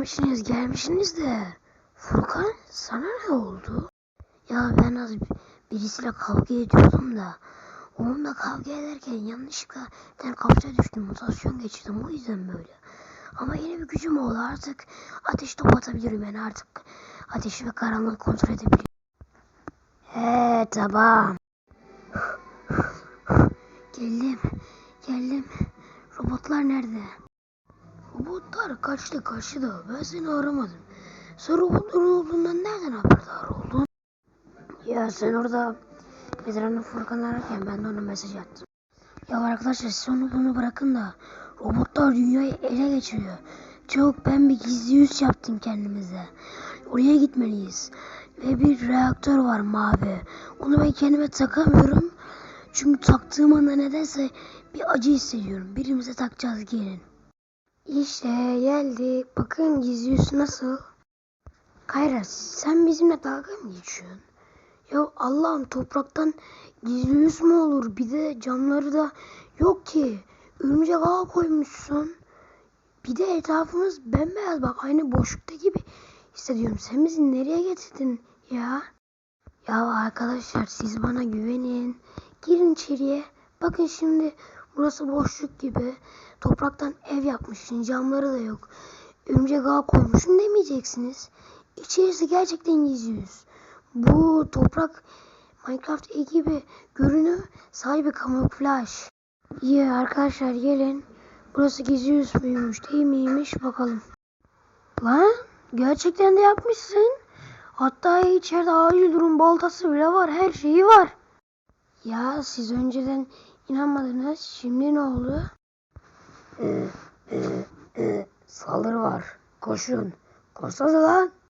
gelmişsiniz gelmişsiniz de. Furkan sana ne oldu? Ya ben az bir- birisiyle kavga ediyordum da. Onunla kavga ederken yanlışlıkla tane kapıya düştüm. Mutasyon geçirdim o yüzden böyle. Ama yeni bir gücüm oldu artık. Ateş top atabilirim yani artık. Ateşi ve karanlığı kontrol edebilirim. He tamam. Geldim. Geldim. Robotlar nerede? Robotlar kaçtı kaçtı. Ben seni aramadım. Sen robotların olduğundan nereden haberdar oldun? Ya sen orada Bedran'ın Furkan ararken ben de ona mesaj attım. Ya arkadaşlar siz onu bunu bırakın da robotlar dünyayı ele geçiriyor. Çok ben bir gizli yüz yaptım kendimize. Oraya gitmeliyiz. Ve bir reaktör var mavi. Onu ben kendime takamıyorum. Çünkü taktığım anda nedense bir acı hissediyorum. Birimize takacağız gelin. İşte geldik. Bakın gizli nasıl? Kayra sen bizimle dalga mı geçiyorsun? Ya Allah'ım topraktan gizli yüz mü olur? Bir de camları da yok ki. Örümcek ağı koymuşsun. Bir de etrafımız bembeyaz bak aynı boşlukta gibi hissediyorum. Sen bizi nereye getirdin ya? Ya arkadaşlar siz bana güvenin. Girin içeriye. Bakın şimdi burası boşluk gibi. Topraktan ev yapmışsın. Camları da yok. Örümcek ağı koymuşsun demeyeceksiniz. İçerisi gerçekten gizli yüz. Bu toprak Minecraft ekibi görünü sahibi kamuflaj. İyi arkadaşlar gelin. Burası gizli yüz müymüş değil miymiş bakalım. Lan gerçekten de yapmışsın. Hatta içeride acil durum baltası bile var. Her şeyi var. Ya siz önceden inanmadınız. Şimdi ne oldu? Ee, e, e, saldırı var. Koşun. Koşsanıza lan.